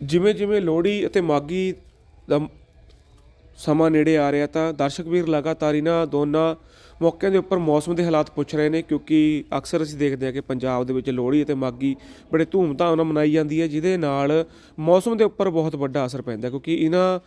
ਜਿਵੇਂ ਜਿਵੇਂ ਲੋਹੜੀ ਅਤੇ ਮਾਘੀ ਦਾ ਸਮਾਂ ਨੇੜੇ ਆ ਰਿਹਾ ਤਾਂ ਦਰਸ਼ਕ ਵੀਰ ਲਗਾਤਾਰ ਇਹਨਾਂ ਦੋਨਾਂ ਮੌਕਿਆਂ ਦੇ ਉੱਪਰ ਮੌਸਮ ਦੇ ਹਾਲਾਤ ਪੁੱਛ ਰਹੇ ਨੇ ਕਿਉਂਕਿ ਅਕਸਰ ਅਸੀਂ ਦੇਖਦੇ ਹਾਂ ਕਿ ਪੰਜਾਬ ਦੇ ਵਿੱਚ ਲੋਹੜੀ ਅਤੇ ਮਾਘੀ ਬੜੇ ਧੂਮਧਾਮ ਨਾਲ ਮਨਾਈ ਜਾਂਦੀ ਹੈ, ਜਿਹਦੇ ਨਾਲ ਮੌਸਮ ਦੇ ਉੱਪਰ ਬਹੁਤ ਵੱਡਾ ਅਸਰ ਪੈਂਦਾ ਕਿਉਂਕਿ ਇਹਨਾਂ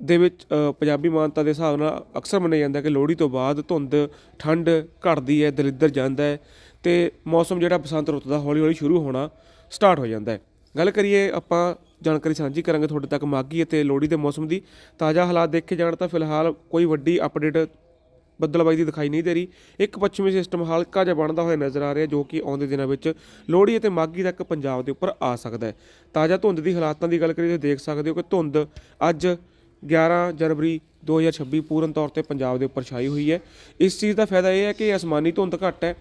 ਦੇ ਵਿੱਚ ਪੰਜਾਬੀ ਮਾਨਤਾ ਦੇ ਹਿਸਾਬ ਨਾਲ ਅਕਸਰ ਮੰਨਿਆ ਜਾਂਦਾ ਕਿ ਲੋਹੜੀ ਤੋਂ ਬਾਅਦ ਧੁੰਦ ਠੰਡ ਘਟਦੀ ਹੈ, ਦਲਿੱਦਰ ਜਾਂਦਾ ਹੈ ਤੇ ਮੌਸਮ ਜਿਹੜਾ ਬਸੰਤ ਰੁੱਤ ਦਾ ਹੌਲੀ ਹੌਲੀ ਸ਼ੁਰੂ ਹੋਣਾ ਸਟਾਰਟ ਹੋ ਜਾਂਦਾ ਹੈ। ਗੱਲ ਕਰੀਏ ਆਪਾਂ ਜਾਣਕਾਰੀ ਸਾਂਝੀ ਕਰਾਂਗੇ ਤੁਹਾਡੇ ਤੱਕ ਮਾਘੀ ਅਤੇ ਲੋਹੜੀ ਦੇ ਮੌਸਮ ਦੀ। ਤਾਜ਼ਾ ਹਾਲਾਤ ਦੇਖੇ ਜਾਣ ਤਾਂ ਫਿਲਹਾਲ ਕੋਈ ਵੱਡੀ ਅਪਡੇਟ ਬੱਦਲਬਾਈ ਦੀ ਦਿਖਾਈ ਨਹੀਂ ਦੇ ਰਹੀ। ਇੱਕ ਪੱਛਮੀ ਸਿਸਟਮ ਹਲਕਾ ਜਿਹਾ ਬਣਦਾ ਹੋਇਆ ਨਜ਼ਰ ਆ ਰਿਹਾ ਜੋ ਕਿ ਆਉਂਦੇ ਦਿਨਾਂ ਵਿੱਚ ਲੋਹੜੀ ਅਤੇ ਮਾਘੀ ਤੱਕ ਪੰਜਾਬ ਦੇ ਉੱਪਰ ਆ ਸਕਦਾ ਹੈ। ਤਾਜ਼ਾ ਧੁੰਦ ਦੀ ਹਾਲਾਤਾਂ ਦੀ ਗੱਲ ਕਰੀਏ ਤਾਂ ਦੇਖ ਸਕਦੇ ਹੋ ਕਿ ਧੁੰਦ ਅੱਜ 11 ਜਨਵਰੀ 2026 ਪੂਰਨ ਤੌਰ ਤੇ ਪੰਜਾਬ ਦੇ ਉੱਪਰ ਛਾਈ ਹੋਈ ਹੈ। ਇਸ ਚੀਜ਼ ਦਾ ਫਾਇਦਾ ਇਹ ਹੈ ਕਿ ਅਸਮਾਨੀ ਧੁੰਦ ਘੱਟ ਹੈ।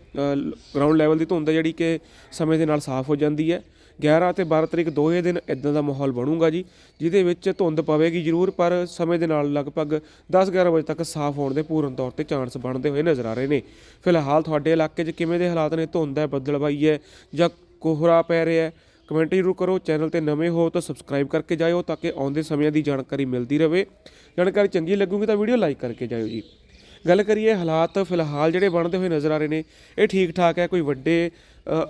ਗਰਾਊਂਡ ਲੈਵਲ ਦੀ ਧੁੰਦ ਹੈ ਜਿਹੜੀ ਕਿ ਸਮੇਂ ਦੇ ਨਾਲ ਸਾਫ਼ ਹੋ ਜਾਂਦੀ ਹੈ। 11 ਅਤੇ 12 ਤਰੀਕ ਦੋਹੇ ਦਿਨ ਇਦਾਂ ਦਾ ਮਾਹੌਲ ਬਣੂਗਾ ਜੀ, ਜਿਹਦੇ ਵਿੱਚ ਧੁੰਦ ਪਵੇਗੀ ਜ਼ਰੂਰ, ਪਰ ਸਮੇਂ ਦੇ ਨਾਲ ਲਗਭਗ 10-11 ਵਜੇ ਤੱਕ ਸਾਫ਼ ਹੋਣ ਦੇ ਪੂਰਨ ਤੌਰ ਤੇ ਚਾਂਸ ਬਣਦੇ ਹੋਏ ਨਜ਼ਰ ਆ ਰਹੇ ਨੇ। ਫਿਲਹਾਲ ਤੁਹਾਡੇ ਇਲਾਕੇ 'ਚ ਕਿਵੇਂ ਦੇ ਹਾਲਾਤ ਨੇ? ਧੁੰਦ ਹੈ ਬੱਦਲਬਾਈ ਹੈ ਜਾਂ ਕੋਹਰਾ ਪੈ ਰਿਹਾ ਹੈ? ਕਮੈਂਟ ਜ਼ਰੂਰ ਕਰੋ, ਚੈਨਲ ਤੇ ਨਵੇਂ ਹੋ ਤਾਂ ਸਬਸਕ੍ਰਾਈਬ ਕਰਕੇ ਜਾਇਓ ਤਾਂ ਕਿ ਆਉਂਦੇ ਸਮਿਆਂ ਦੀ ਜਾਣਕਾਰੀ ਮਿਲਦੀ ਰਹੇ। ਜਾਣਕਾਰੀ ਚੰਗੀ ਲੱਗੂਗੀ ਤਾਂ ਵੀਡੀਓ ਲਾਈਕ ਕਰਕੇ ਜਾਇਓ ਜੀ। ਗੱਲ ਕਰੀਏ ਹਾਲਾਤ, ਫਿਲਹਾਲ ਜਿਹੜੇ ਬਣਦੇ ਹੋਏ ਨਜ਼ਰ ਆ ਰਹੇ ਨੇ, ਇਹ ਠੀਕ ਠਾਕ ਹੈ, ਕੋਈ ਵੱਡੇ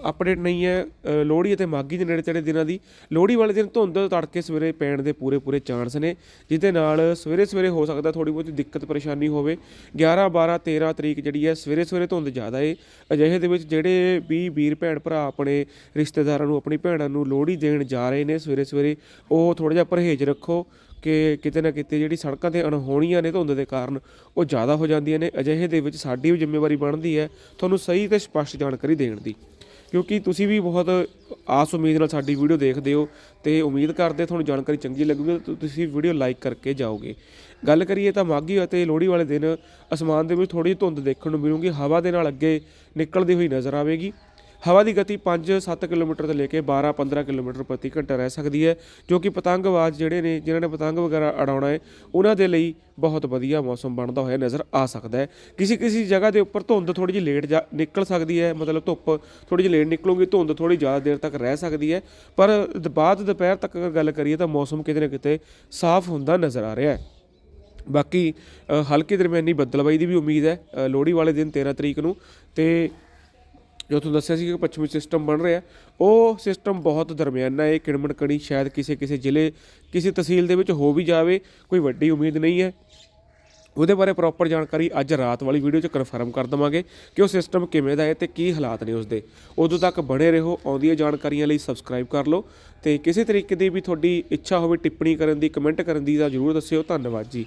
ਅਪਡੇਟ ਨਹੀਂ ਹੈ ਲੋਹੜੀ ਅਤੇ ਮਾਘੀ ਦੇ ਨੇੜੇ ਤੇੜੇ ਦਿਨਾਂ ਦੀ। ਲੋਹੜੀ ਵਾਲੇ ਦਿਨ ਧੁੰਦ ਤੜਕੇ ਸਵੇਰੇ ਪੈਣ ਦੇ ਪੂਰੇ ਪੂਰੇ ਚਾਂਸ ਨੇ, ਜਿਹਦੇ ਨਾਲ ਸਵੇਰੇ ਸਵੇਰੇ ਹੋ ਸਕਦਾ ਥੋੜੀ ਬਹੁਤੀ ਦਿੱਕਤ, ਪਰੇਸ਼ਾਨੀ ਹੋਵੇ। 11 12 13 ਤਰੀਕ ਜਿਹੜੀ ਹੈ ਸਵੇਰੇ ਸਵੇਰੇ ਧੁੰਦ ਜ਼ਿਆਦਾ ਏ। ਅਜਿਹੇ ਦੇ ਵਿੱਚ ਜਿਹੜੇ ਵੀ ਵੀਰ, ਭੈਣ ਭਰਾ ਆਪਣੇ ਰਿਸ਼ਤੇਦਾਰਾਂ ਨੂੰ, ਆਪਣੀ ਭੈਣਾਂ ਨੂੰ ਲੋਹੜੀ ਦੇਣ ਜਾ ਰਹੇ ਨੇ ਸਵੇਰੇ ਸਵੇਰੇ ਉਹ ਥੋੜਾ ਜਿਹਾ ਪਰਹੇਜ਼ ਰੱਖੋ ਕਿ ਕਿਤੇ ਨਾ ਕਿਤੇ ਜਿਹੜੀ ਸੜਕਾਂ ਤੇ ਅਣਹੋਣੀਆਂ ਨੇ ਧੁੰਦ ਦੇ ਕਾਰਨ, ਉਹ ਜ਼ਿਆਦਾ ਹੋ ਜਾਂਦੀਆਂ ਨੇ। ਅਜਿਹੇ ਦੇ ਵਿੱਚ ਸਾਡੀ ਵੀ ਜ਼ਿੰਮੇਵਾਰੀ ਬਣਦੀ ਹੈ ਤੁਹਾਨੂੰ ਸਹੀ ਤੇ ਸਪਸ਼ਟ ਜਾਣਕਾਰੀ ਦੇਣ ਦੀ। ਕਿਉਂਕਿ ਤੁਸੀਂ ਵੀ ਬਹੁਤ ਆਸ ਉਮੀਦ ਨਾਲ ਸਾਡੀ ਵੀਡੀਓ ਦੇਖਦੇ ਹੋ ਤੇ ਉਮੀਦ ਕਰਦੇ ਤੁਹਾਨੂੰ ਜਾਣਕਾਰੀ ਚੰਗੀ ਲੱਗੂਗੀ ਤਾਂ ਤੁਸੀਂ ਵੀਡੀਓ ਲਾਈਕ ਕਰਕੇ ਜਾਓਗੇ। ਗੱਲ ਕਰੀਏ ਤਾਂ ਮਾਘੀ ਅਤੇ ਲੋਹੜੀ ਵਾਲੇ ਦਿਨ ਅਸਮਾਨ ਦੇ ਵਿੱਚ ਥੋੜੀ ਧੁੰਦ ਦੇਖਣ ਨੂੰ ਮਿਲੂਗੀ, ਹਵਾ ਦੇ ਨਾਲ ਅੱਗੇ ਨਿਕਲਦੀ ਹੋਈ ਨਜ਼ਰ ਆਵੇਗੀ। ਹਵਾ ਦੀ ਗਤੀ 5-7 ਕਿਲੋਮੀਟਰ ਤੋਂ ਲੈ ਕੇ 12-15 ਕਿਲੋਮੀਟਰ ਪ੍ਰਤੀ ਘੰਟਾ ਰਹਿ ਸਕਦੀ ਹੈ ਜੋ ਕਿ ਪਤੰਗਬਾਜ਼ ਜਿਹੜੇ ਨੇ ਜਿਨ੍ਹਾਂ ਨੇ ਪਤੰਗ ਵਗੈਰਾ ਉਡਾਉਣਾ ਹੈ ਉਹਨਾਂ ਦੇ ਲਈ ਬਹੁਤ ਵਧੀਆ ਮੌਸਮ ਬਣਦਾ ਹੋਇਆ ਨਜ਼ਰ ਆ ਸਕਦਾ ਹੈ। ਕਿਸੇ ਕਿਸੇ ਜਗ੍ਹਾ ਦੇ ਉੱਪਰ ਧੁੰਦ ਥੋੜੀ ਜਿਹੀ ਲੇਟ ਜਾ ਨਿਕਲ ਸਕਦੀ ਹੈ ਮਤਲਬ ਧੁੱਪ ਥੋੜੀ ਜਿਹੀ ਲੇਟ ਨਿਕਲੂਗੀ ਧੁੰਦ ਥੋੜੀ ਜ਼ਿਆਦਾ ਦੇਰ ਤੱਕ ਰਹਿ ਸਕਦੀ ਹੈ ਪਰ ਬਾਅਦ ਦੁਪਹਿਰ ਤੱਕ ਅਗਰ ਗੱਲ ਕਰੀਏ ਤਾਂ ਮੌਸਮ ਕਿਤੇ ਨਾ ਕਿਤੇ ਸਾਫ਼ ਹੁੰਦਾ ਨਜ਼ਰ ਆ ਰਿਹਾ ਹੈ। ਬਾਕੀ ਅ, ਹਲਕੀ ਦਰਮਿਆਨੀ ਬੱਦਲਬਾਈ ਦੀ ਵੀ ਉਮੀਦ ਹੈ ਲੋਹੜੀ ਵਾਲੇ ਦਿਨ 13 ਤਰੀਕ ਨੂੰ ਤੇ ਜੋ ਤੁਹਾਨੂੰ ਦੱਸਿਆ ਸੀ ਕਿ ਪੱਛਮੀ ਸਿਸਟਮ ਬਣ ਰਿਹਾ, ਉਹ ਸਿਸਟਮ ਬਹੁਤ ਦਰਮਿਆਨਾ ਹੈ ਕਿਣਮਣ ਕਣੀ ਸ਼ਾਇਦ ਕਿਸੇ ਕਿਸੇ ਜ਼ਿਲ੍ਹੇ, ਕਿਸੇ ਤਹਿਸੀਲ ਦੇ ਵਿੱਚ ਹੋ ਵੀ ਜਾਵੇ, ਕੋਈ ਵੱਡੀ ਉਮੀਦ ਨਹੀਂ ਹੈ। ਉਹਦੇ ਬਾਰੇ ਪ੍ਰੋਪਰ ਜਾਣਕਾਰੀ ਅੱਜ ਰਾਤ ਵਾਲੀ ਵੀਡੀਓ 'ਚ ਕਨਫਰਮ ਕਰ ਦਵਾਂਗੇ ਕਿ ਉਹ ਸਿਸਟਮ ਕਿਵੇਂ ਦਾ ਹੈ ਤੇ ਕੀ ਹਾਲਾਤ ਨੇ ਉਸਦੇ। ਉਦੋਂ ਤੱਕ ਬਣੇ ਰਹੋ, ਆਉਂਦੀਆਂ ਜਾਣਕਾਰੀਆਂ ਲਈ ਸਬਸਕ੍ਰਾਈਬ ਕਰ ਲਓ ਤੇ ਕਿਸੇ ਤਰੀਕੇ ਦੀ ਵੀ ਤੁਹਾਡੀ ਇੱਛਾ ਹੋਵੇ ਟਿੱਪਣੀ ਕਰਨ ਦੀ ਕਮੈਂਟ ਕਰਨ ਦੀ ਤਾਂ ਜ਼ਰੂਰ ਦੱਸਿਓ। ਧੰਨਵਾਦ ਜੀ।